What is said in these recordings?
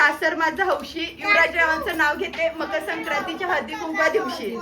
सासर माझं हौशी. युवराजरावांचं नाव घेते. मकर संक्रांतीच्या हळदी कुंकवा दिवशी.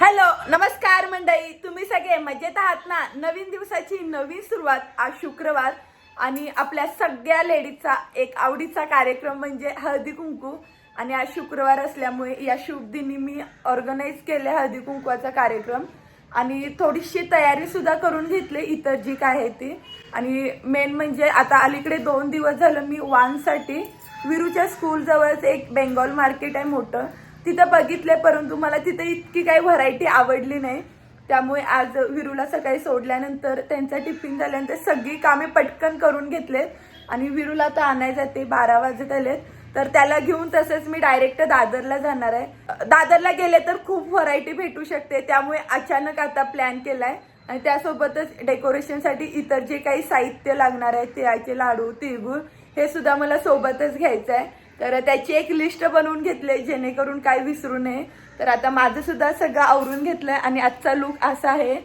हॅलो नमस्कार मंडळी. तुम्ही सगळे मजेत आहात ना? नवीन दिवसाची नवीन सुरुवात आज शुक्रवार आणि आपल्या सगळ्या लेडीजचा एक आवडीचा कार्यक्रम म्हणजे हळदी कुंकू. आणि आज शुक्रवार असल्यामुळे या शुभ दिनी मी ऑर्गनाईज केले हळदी कुंकवाचा कार्यक्रम. आणि थोडीशी तयारी सुद्धा करून घेतली इतर जी काय आहे ती. आणि मेन म्हणजे आता अलीकडे दोन दिवस झालं मी वानसाठी विरूच्या स्कूल जवळच एक बेंगॉल मार्केट आहे मोठं. तिथं बघितलंय परंतु मला तिथे इतकी काही व्हरायटी आवडली नाही. त्यामुळे आज विरूला सकाळी सोडल्यानंतर त्यांचा टिफिन झाल्यानंतर सगळी कामे पटकन करून घेतलेत. आणि विरूला आता आणाय जाते बारा वाजत आलेत. तर त्याला घेऊन तसंच मी डायरेक्ट दादरला जाणार आहे. दादरला गेले तर खूप व्हरायटी भेटू शकते त्यामुळे अचानक आता प्लॅन केलाय. आणि त्यासोबतच डेकोरेशनसाठी इतर जे काही साहित्य लागणार आहे तिळाचे लाडू तिळगुळ हे सुद्धा मला सोबतच घ्यायचं आहे. तर त्याची एक लिस्ट बनवून घेतली जेणेकरून काय विसरू नये. तर आता माझं सुद्धा सगळं आवरून घेतलंय आणि आजचा लुक असा आहे.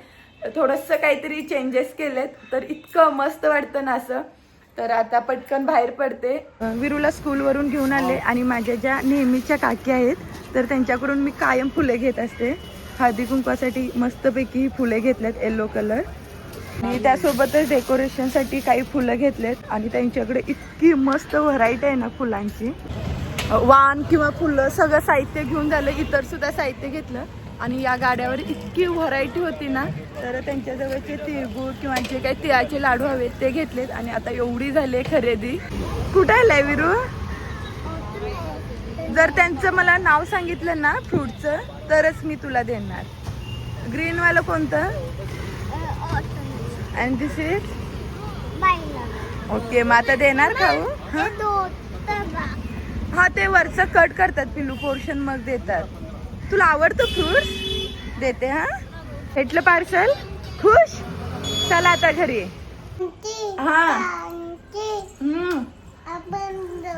थोडंसं काहीतरी चेंजेस केलेत तर इतकं मस्त वाटतं ना असं. तर आता पटकन बाहेर पडते. विरूला स्कूलवरून घेऊन आले आणि माझ्या ज्या नेहमीच्या काकी आहेत तर त्यांच्याकडून मी कायम फुले घेत असते. हळदी कुंकवासाठी मस्तपैकी ही फुले घेतल्यात येल्लो कलर आणि त्यासोबतच डेकोरेशनसाठी काही फुलं घेतलेत आणि त्यांच्याकडे इतकी मस्त व्हरायटी आहे ना फुलांची. वाण किंवा फुलं सगळं साहित्य घेऊन झालं इतर सुद्धा साहित्य घेतलं. आणि या गाड्यावर इतकी व्हरायटी होती ना तर त्यांच्याजवळचे तिळगुळ किंवा जे काही तिळाचे लाडू हवेत ते घेतलेत आणि आता एवढी झाली आहे खरेदी. कुठे आलाय विरू? जर त्यांचं मला नाव सांगितलं ना फ्रूटचं तरच मी तुला देणार. ग्रीनवालं कोणतं? अँड दिस इज ओके मग आता देणार खाऊ हा? ते वरचं कट करतात पिलू पोर्शन मग देतात. तुला आवडतं फ्रूट्स? देते हा? भेटलं पार्सल? खुश? चला आता घरी. हा.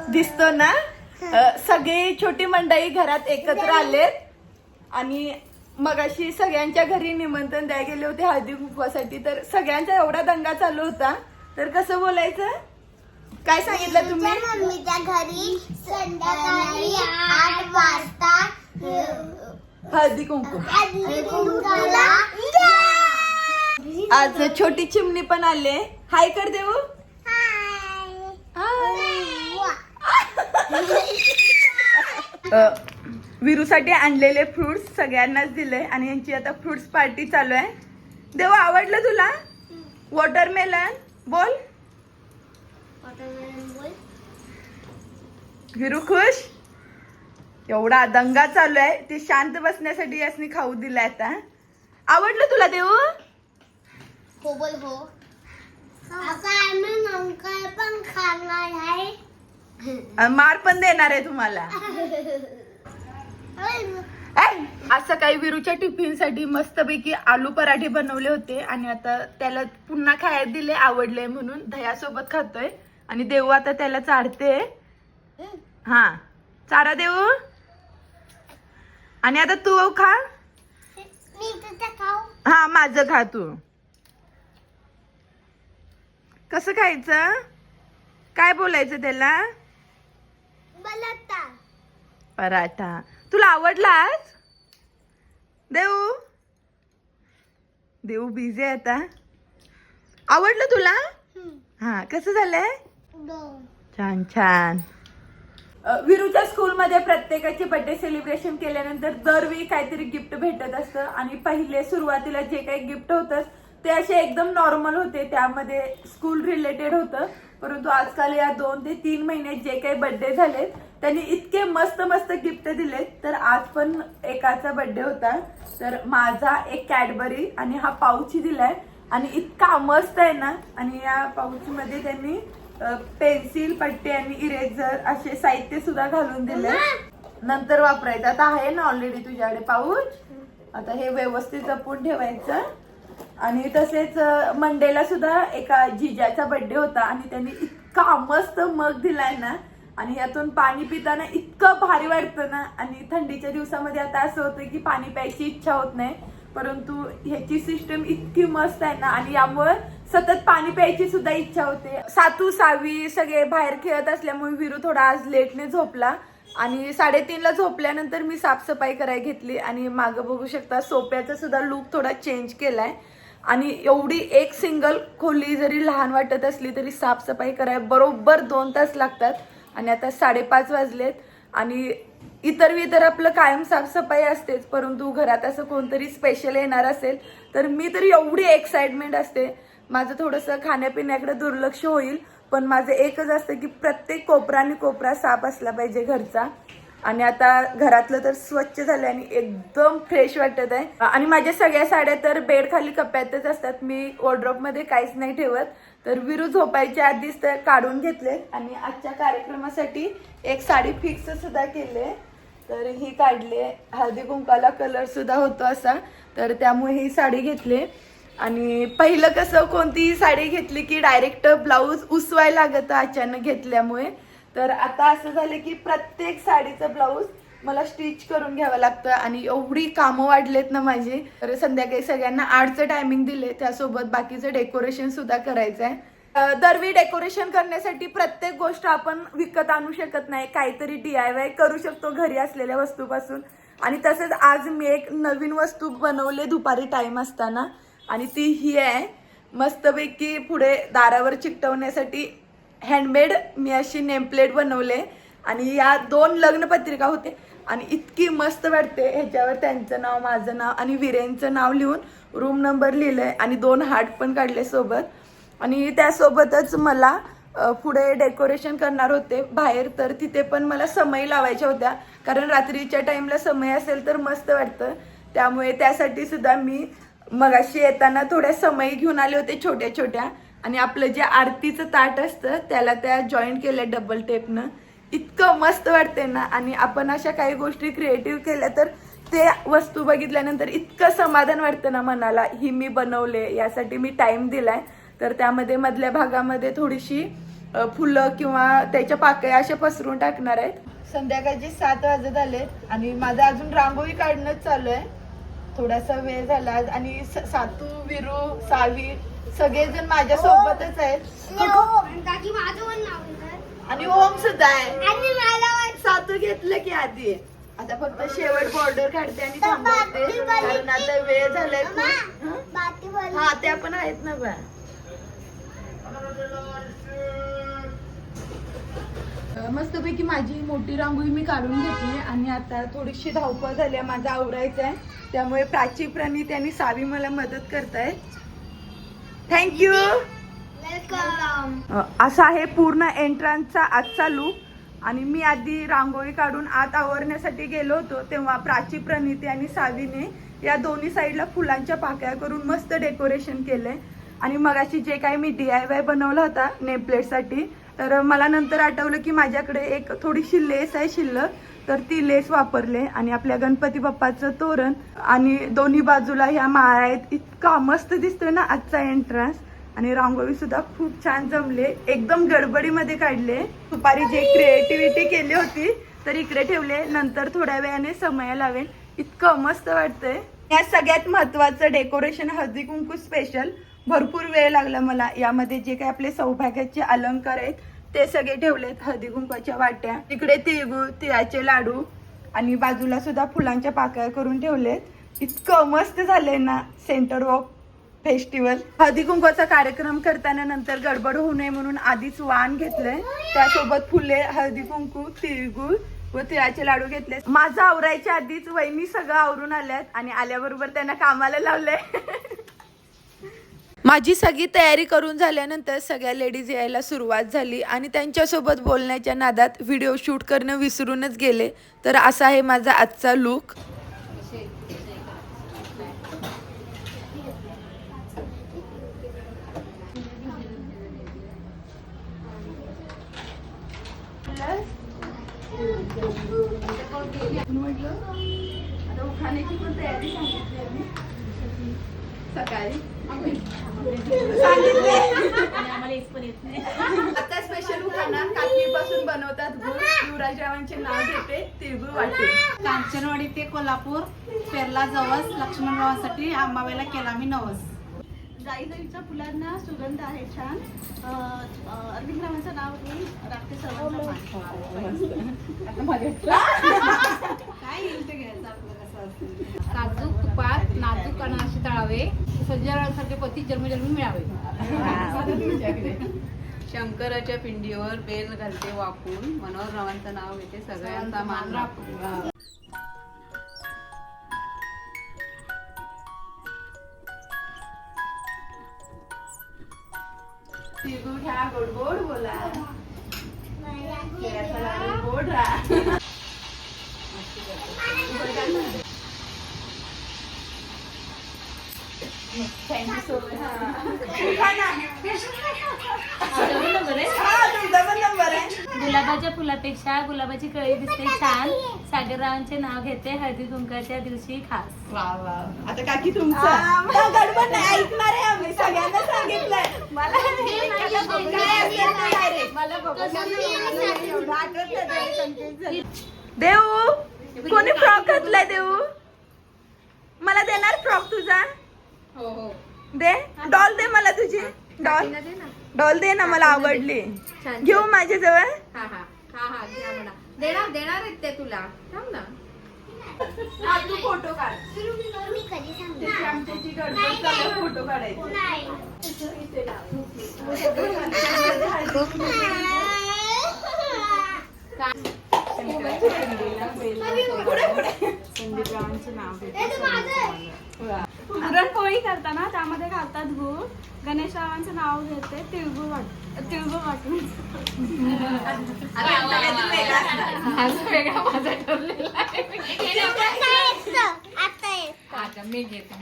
दिसतो ना? सगळी छोटी मंडळी घरात एकत्र आलेत. आणि मगाशी सगळ्यांच्या घरी निमंत्रण द्यायला गेले होते हळदी कुंकवासाठी. तर सगळ्यांचा एवढा दंगा चालू होता. तर कसं बोलायचं? काय सांगितलं तुम्ही? मम्मीच्या घरी संध्याकाळी आठ वाजता हळदी कुंकू. हळदी आज छोटी चिमणी पण आले. हाय कर देऊ. विरूसाठी आणलेले फ्रुट्स सगळ्यांनाच दिले आणि यांची आता फ्रुट्स पार्टी चालू आहे. देऊ आवडलं तुला? वॉटरमेलन बोल. विरू खुश? एवढा दंगा चालू आहे. ते शांत बसण्यासाठी यासनी खाऊ दिलाय आता. आवडलं तुला देऊ? हो बोल हो. आता आम्ही नंतर पण खाणार आहे. आणि मार पण देणार आहे तुम्हाला. ऐ, आज सकाळी विरूच्या टिफिनसाठी मस्तपैकी आलू पराठे बनवले होते आणि आता त्याला पुन्हा खायला दिले आवडले म्हणून. दह्यासोबत खातोय आणि देऊ आता त्याला चारते हा. चारा देऊ? आणि आता तू खा हा माझं खा तू. कसं खायचं? काय बोलायचं त्याला? पराठा. तुला आवडला आज? देऊ? देऊ बिझी आहे आता. आवडलं तुला? हा कसं झालंय? छान छान. विरूच्या स्कूलमध्ये प्रत्येकाचे बर्थडे सेलिब्रेशन केल्यानंतर दरवेळी काहीतरी गिफ्ट भेटत असतं. आणि पहिले सुरुवातीला जे काही गिफ्ट होतं ते असे एकदम नॉर्मल होते. त्यामध्ये स्कूल रिलेटेड होतं. परंतु आजकाल या दोन ते तीन महिन्यात जे काही बर्थडे झालेत त्यांनी इतके मस्त मस्त गिफ्ट दिलेत. तर आज पण एकाचा बर्थडे होता. तर माझा एक कॅडबरी आणि हा पाऊच दिलाय. आणि इतका मस्त आहे ना. आणि या पाऊच मध्ये त्यांनी पेन्सिल पट्टी आणि इरेझर असे साहित्य सुद्धा घालून दिले. नंतर वापरायचं. आता आहे ना ऑलरेडी तुझ्याकडे पाऊच. आता हे व्यवस्थित जपून ठेवायचं. आणि तसेच मंडेला सुद्धा एका जिजाचा बर्थडे होता आणि त्यांनी इतका मस्त मग दिलाय ना. आणि यातून पाणी पिताना इतकं भारी वाटतं ना. आणि थंडीच्या दिवसामध्ये आता असं होतं की पाणी प्यायची इच्छा होत नाही. परंतु ह्याची सिस्टम इतकी मस्त आहे ना. आणि यामुळे सतत पाणी प्यायची सुद्धा इच्छा होते. सातू सावी सगळे बाहेर खेळत असल्यामुळे विरू थोडा आज लेटने झोपला. आणि साडेतीनला झोपल्यानंतर मी साफसफाई करायला घेतली. आणि मागं बघू शकता सोप्याचा सुद्धा लुक थोडा चेंज केलाय. आणि एवढी एक सिंगल खोली जरी लहान वाटत असली तरी साफसफाई करायला बरोबर दोन तास लागतात. आणि आता साडेपाच वाजलेत. आणि इतर इतर आपलं कायम साफसफाई असतेच. परंतु घरात असं कोणतरी स्पेशल येणार असेल तर मी तर एवढी एक्साइटमेंट असते. माझं थोडंसं खाण्यापिण्याकडे दुर्लक्ष होईल पण माझं एकच असतं की प्रत्येक कोपरा आणि कोपरा साफ असला पाहिजे घरचा. आणि आता घरातलं तर स्वच्छ झालं आणि एकदम फ्रेश वाटत आहे. आणि माझ्या सगळ्या साड्या तर बेड खाली कप्प्यातच असतात. मी वॉर्ड्रॉपमध्ये काहीच नाही ठेवत. तर विरू झोपायच्या आधीच तर काढून घेतले. आणि आजच्या कार्यक्रमासाठी एक साडी फिक्स सुद्धा केले तर ही काढले हळदी कुंकाला कलर सुद्धा होतो असा. तर त्यामुळे ही साडी घेतली आणि पहिलं कसं कोणतीही साडी घेतली की डायरेक्ट ब्लाऊज उसवायला लागतं अचानक घेतल्यामुळे. तर आता असं झालं की प्रत्येक साडीचं ब्लाऊज मला स्टिच करून घ्यावं लागतं आणि एवढी कामं वाढलेत ना माझी. तर संध्याकाळी सगळ्यांना आठचं टायमिंग दिले त्यासोबत बाकीचं डेकोरेशन सुद्धा करायचं आहे दरवी दरवेळी डेकोरेशन करण्यासाठी प्रत्येक गोष्ट आपण विकत आणू शकत नाही. काहीतरी डी आय वाय करू शकतो घरी असलेल्या वस्तूपासून. आणि तसंच आज मी एक नवीन वस्तू बनवले दुपारी टाइम असताना. आणि ती ही आहे. मस्तपैकी पुढे दारावर चिकटवण्यासाठी हँडमेड मी अशी नेमप्लेट बनवले. आणि या दोन लग्नपत्रिका होते. आणि इतकी मस्त वाटते. ह्याच्यावर त्यांचं नाव माझं नाव आणि विरेंचं नाव लिहून रूम नंबर लिहिलंय. आणि दोन हार्ट पण काढले सोबत. आणि त्यासोबतच मला पुढे डेकोरेशन करणार होते. बाहेर तर तिथे पण मला समय लावायच्या होत्या. कारण रात्रीच्या टाइमला समय असेल तर मस्त वाटतं. त्यामुळे त्यासाठी सुद्धा मी मगाशी येताना थोड्या समय घेऊन आले होते छोट्या छोट्या. आणि आपलं जे आरतीचं ताट असतं त्याला त्या जॉईंट केलं डबल टेपनं इतकं मस्त वाटते ना. आणि आपण अशा काही गोष्टी क्रिएटिव्ह केल्या तर ते वस्तू बघितल्यानंतर इतकं समाधान वाटतं ना मनाला. ही मी बनवले यासाठी मी टाइम दिलाय. तर त्यामध्ये मधल्या भागामध्ये थोडीशी फुलं किंवा त्याच्या पाकळ्या अशा पसरून टाकणार आहेत. संध्याकाळचे सात वाजत आले आणि माझं अजून रांगोळी काढणंच चालू आहे. थोडासा वेळ झाला आणि सातू विरू सावी सगळेजण माझ्या सोबतच आहेत पण नाव लिहिलंय. आणि ओम सुद्धा आहे. सातू घेतलं की आधी आता फक्त शेवट बॉर्डर काढते आणि थांबवते कारण आता वेळ झालाय हं? हा त्या पण आहेत ना बा मस्तपैकी माझी मोठी रांगोळी मी काढून घेतली आणि आता थोडीशी धावपळ झाली आहे माझं आवरायचं आहे. त्यामुळे प्राची प्रणित आणि सावी मला मदत करतायत थँक्यू. असा आहे पूर्ण एंट्रन्सचा आजचा लुक आणि मी आधी रांगोळी काढून आत आवरण्यासाठी गेलो होतो तेव्हा प्राची प्रणिती आणि सावीने या दोन्ही साईडला फुलांच्या पाकळ्या करून मस्त डेकोरेशन केलंय. आणि मगाशी जे काही मी डी आय वाय बनवला होता नेमप्लेटसाठी तर मला नंतर आठवलं की माझ्याकडे एक थोडीशी लेस आहे शिल्लक तर ती लेस वापरले आणि आपल्या गणपती बाप्पाचं तोरण आणि दोन्ही बाजूला ह्या माळा आहेत. इतका मस्त दिसतोय ना आजचा एंट्रन्स आणि रांगोळी सुद्धा खूप छान जमले. एकदम गडबडीमध्ये काढले. दुपारी जे क्रिएटिव्हिटी केली होती तर इकडे ठेवले. नंतर थोड्या वेळाने समय लावेल इतकं मस्त वाटतंय. या सगळ्यात महत्वाचं डेकोरेशन हळदी कुंकू स्पेशल भरपूर वेळ लागला मला. यामध्ये जे काही आपले सौभाग्याचे अलंकार आहेत ते सगळे ठेवलेत. हळदी कुंकवाच्या वाट्या इकडे तिळगुळ तिळाचे लाडू आणि बाजूला सुद्धा फुलांच्या पाकळ्या करून ठेवलेत. इतकं मस्त झालंय ना सेंटर ऑफ फेस्टिवल. हळदी कुंकवाचा कार्यक्रम करताना नंतर गडबड होऊ नये म्हणून आधीच वाण घेतलंय. त्यासोबत फुले हळदी कुंकू तिळगुळ व तिळाचे लाडू घेतले माझं आवरायच्या आधीच वहिनी सगळं आवरून आल्यात आणि आल्याबरोबर त्यांना कामाला लावलंय. माझी सगळी तयारी करून झाल्यानंतर सगळ्या लेडीज यायला सुरुवात झाली आणि त्यांच्यासोबत बोलण्याच्या नादात व्हिडिओ शूट करणं विसरूनच गेले. तर असा आहे माझा आजचा लुक आता पण तयारी सांगितली आम्ही. सकाळी. आता स्पेशल उखाणा काकीपासून बनवतात गुळ. युवराजरावांचे नाव घेते तिळगुळ वाटते. कांचनवाडी ते कोल्हापूर पेरला जवस लक्ष्मणरावांसाठी आंबाबाईला केला मी नवस. जाईजाईच्या फुलांना सुगंध आहे छान. अरविंद रावांचं नाव घेऊन राखते सर्वांचा काय येईल ते घ्यायचं आपलं काजूक तुपात नाजूक अनाशी तळावे. सज्जनासारखे पती जन्मजन्मी मिळावे. शंकराच्या पिंडीवर बेल घालते वाकून. मनोहर रावांचं नाव घेते सगळ्यांचा मान राखून. गोड गोड बोला. गोड राहा. Thank you so much. उखाणा हा तुमचा पण नंबर आहे गुलाबाच्या फुलापेक्षा गुलाबाची कळी दिसते छान. सागररावांचे नाव घेते हळदी कुंकाच्या दिवशी खास. वा वा. आता काकी तुमचं. गडबड नाही ऐकणार आहे आम्ही. सगळ्यांना सांगितलंय. मला. देऊ कोणी फ्रॉक घातलाय देऊ? मला देणार फ्रॉक तुझा? हो हो दे डॉल दे मला तुझी डॉल डॉल दे ना मला आवडली घेऊ माझ्या जवळ हा हा हा हा घ्या म्हणा देणार देणार आहेत ते तुला थांब ना हा तू फोटो काढ आमच्याची गडबड चालू आहे, फोटो काढायचे नाही संदीपरावांचे नाव हे पुरणपोळी करताना त्यामध्ये घालतात गूळ. गणेशरावांचं नाव घेते तिळगुळ वाट तिळगुळ वाटून वेगळा. माझा ठरलेला आहे. आता येत आता मी घेते?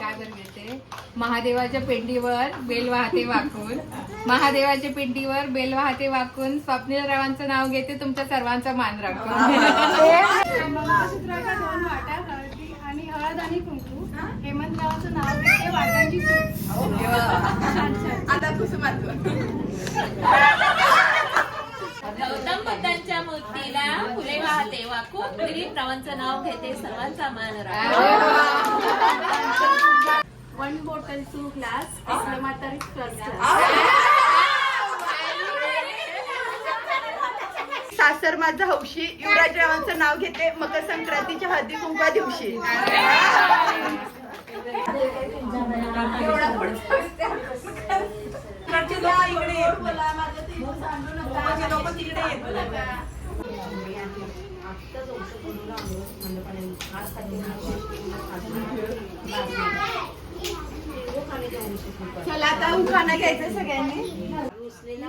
काय घेते. महादेवाच्या पिंडीवर बेल वाहते वाकून. महादेवाच्या पिंडीवर बेल वाहते वाकून स्वप्नील रावांचं नाव घेते तुमच्या सर्वांचा मान राखून. दोन हळदी आणि हळद आणि कुंकू. हेमंतरावांचं नाव घेते वाटांची सूप आता कुसुमातून गौतम बुद्धांच्या मूर्तीला फुले वाहते. वाकून दिलीपरावांचं नाव घेते सर्वांचा मान वन बॉटल टू ग्लास आपल्या सासर माझं हौशी. युवराजरावांचं नाव घेते मकर संक्रांतीच्या हळदी कुंकवा दिवशी. चला आता उखाणा घ्यायचं सगळ्यांनी.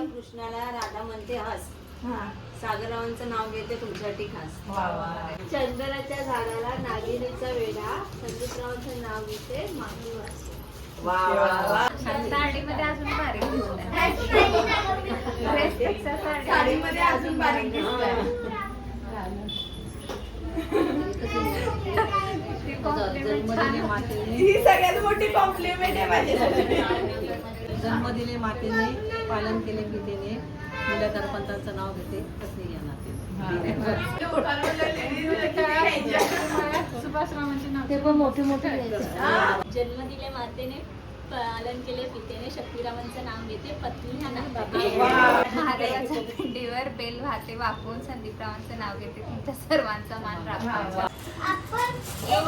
कृष्णाला राधा म्हणते हस. हा. सागररावांचं नाव घेते तुमच्यासाठी खास. चंदनाच्या झाडाला नागिनीचा वेढा. संदीपरावांचं नाव घेते मागणी वास. वा वा वा. साडीमध्ये अजून भारी साडीमध्ये अजून बारीक ही सगळ्यात मोठी कॉम्प्लिमेंट आहे माझ्यासाठी. जन्मदिले मातेने पालन केले पितेने. पंतांचं नाव घेते या नाते ते. पण मोठे मोठे जन्म दिले मातेने पालन केले पितेने शक्तीरामांचं नाव घेते पत्नी ह्या नावाने. महादेवाच्या पिंडीवर बेल वाहते वाकून संदीपरावांचं नाव घेते तुमच्या सर्वांचा मान एक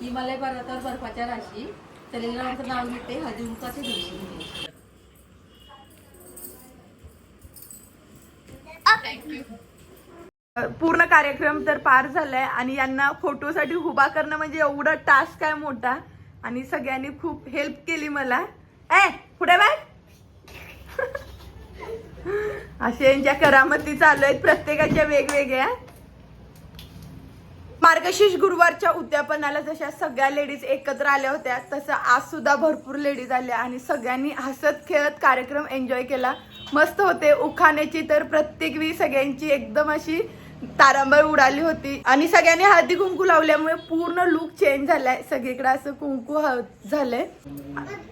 हिमालय पर्वतावर बर्फाच्या राशी सलीलरावांचं नाव घेते हळदीमुखाच्या दिवशी पूर्ण कार्यक्रम तर पार झालाय आणि यांना फोटोसाठी उभा करणं म्हणजे एवढा टास्क आहे मोठा. आणि सगळ्यांनी खूप हेल्प केली मला. ए पुढे बाय असे यांच्या करामती चालू आहेत प्रत्येकाच्या वेगवेगळ्या. मार्गशीर्ष गुरुवारच्या उद्यापनाला जशा सगळ्या लेडीज एकत्र आल्या होत्या तसं आज सुद्धा भरपूर लेडीज आल्या आणि सगळ्यांनी हसत खेळत कार्यक्रम एन्जॉय केला. मस्त होते. उखाण्याची तर प्रत्येक वेळी सगळ्यांची एकदम अशी तारांबळ उडाली होती. आणि सगळ्यांनी हळदी कुंकू लावल्यामुळे पूर्ण लुक चेंज झालाय. सगळीकडे असं कुंकू ह- झालंय.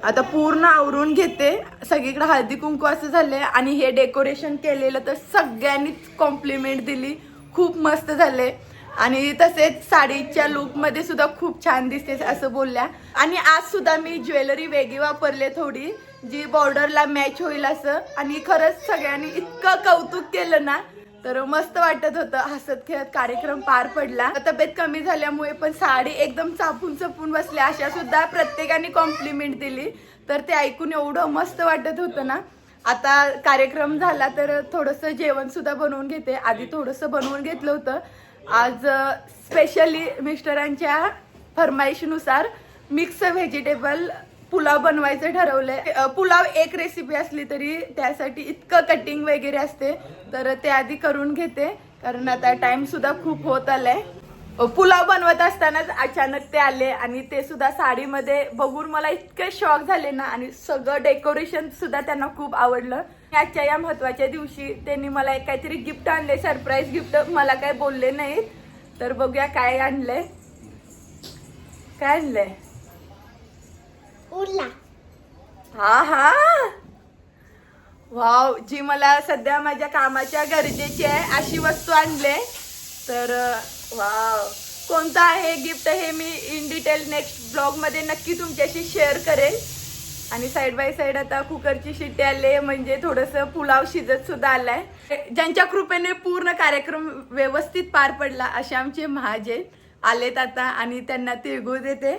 आता पूर्ण आवरून घेते. सगळीकडे हळदी कुंकू असं झालंय. आणि हे डेकोरेशन केलेलं तर सगळ्यांनीच कॉम्प्लिमेंट दिली. खूप मस्त झालंय. आणि तसेच साडीच्या लुकमध्ये सुद्धा खूप छान दिसते असं बोलल्या. आणि आज सुद्धा मी ज्वेलरी वेगळी वापरले थोडी. जी बॉर्डरला मॅच होईल असं. आणि खरंच सगळ्यांनी इतकं कौतुक केलं ना तर मस्त वाटत होतं. हसत खेळत कार्यक्रम पार पडला. तब्येत कमी झाल्यामुळे पण साडी एकदम चापून चपून बसल्या. अशा सुद्धा प्रत्येकाने कॉम्प्लिमेंट दिली. तर ते ऐकून एवढं मस्त वाटत होतं ना. आता कार्यक्रम झाला तर थोडंसं जेवण सुद्धा बनवून घेते. आधी थोडंसं बनवून घेतलं होतं. आज स्पेशली मिस्टरांच्या फरमाईशनुसार मिक्स व्हेजिटेबल पुलाव बनवायचं ठरवलंय. पुलाव एक रेसिपी असली तरी त्यासाठी इतकं कटिंग वगैरे असते. तर ते आधी करून घेते. कारण आता टाइम सुद्धा खूप होत आलाय. पुलाव बनवत असतानाच अचानक ते आले आणि ते सुद्धा साडीमध्ये बघून मला इतके शॉक झाले ना आणि सगळं डेकोरेशन सुद्धा त्यांना खूप आवडलं. आजच्या या महत्त्वाच्या दिवशी त्यांनी मला एक काहीतरी गिफ्ट आणले सरप्राईज गिफ्ट मला काय बोलले नाहीत. तर बघूया काय आणलंय. काय आणलंय? उरला हा हा. वाव जी मला सध्या माझ्या कामाच्या गरजेची आहे अशी वस्तू आणले. तर uh, वाव कोणतं आहे गिफ्ट हे मी इन डिटेल नेक्स्ट ब्लॉगमध्ये नक्की तुमच्याशी शेअर करेल. आणि साईड बाय साईड आता कुकरची शिट्टी आले म्हणजे थोडंसं पुलाव शिजत सुद्धा आलाय. ज्यांच्या कृपेने पूर्ण कार्यक्रम व्यवस्थित पार पडला असे आमचे महाजे आलेत आता आणि त्यांना तिळगुळ देते.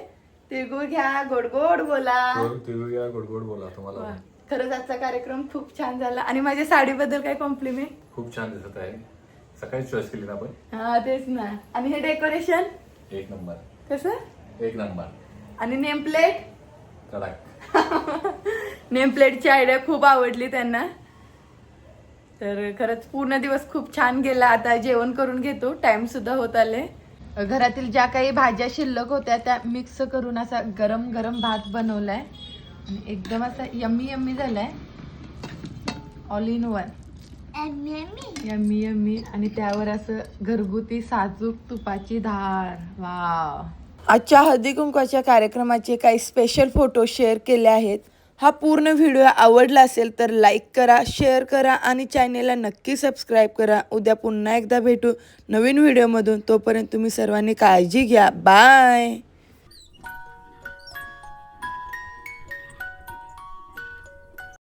तिळगुळ घ्या गोड गोड बोला तिळगुळ गोड गोड बोला तुम्हाला. खरंच आजचा कार्यक्रम खूप छान झाला. आणि माझ्या साडीबद्दल काय कॉम्प्लिमेंट खूप छान दिसत आहे. सकाळी चॉईस केली ना आपण? हा तेच ना. आणि हे डेकोरेशन एक नंबर. कसं? एक नंबर. आणि नेम प्लेट कडक. नेम प्लेटची आयडिया खूप आवडली त्यांना. तर खरंच पूर्ण दिवस खूप छान गेला. आता जेवण करून घेतो. टाइम सुद्धा होत आले घरातील ज्या काही भाज्या शिल्लक होत्या त्या मिक्स करून असा गरम गरम भात बनवलाय. आणि एकदम असा यम्मी यम्मी झालाय. ऑल इन वन एम्मी एम्मी यम्मी यम्मी. आणि त्यावर असं घरगुती साजूक तुपाची धार. वाव आजच्या हळदी कुंकवाच्या कार्यक्रमाचे काही स्पेशल फोटो शेअर केले आहेत. हा पूर्ण व्हिडिओ आवडला असेल तर लाईक करा शेअर करा आणि चॅनेलला नक्की सबस्क्राईब करा. उद्या पुन्हा एकदा भेटू नवीन व्हिडिओमधून तोपर्यंत तुम्ही सर्वांनी काळजी घ्या. बाय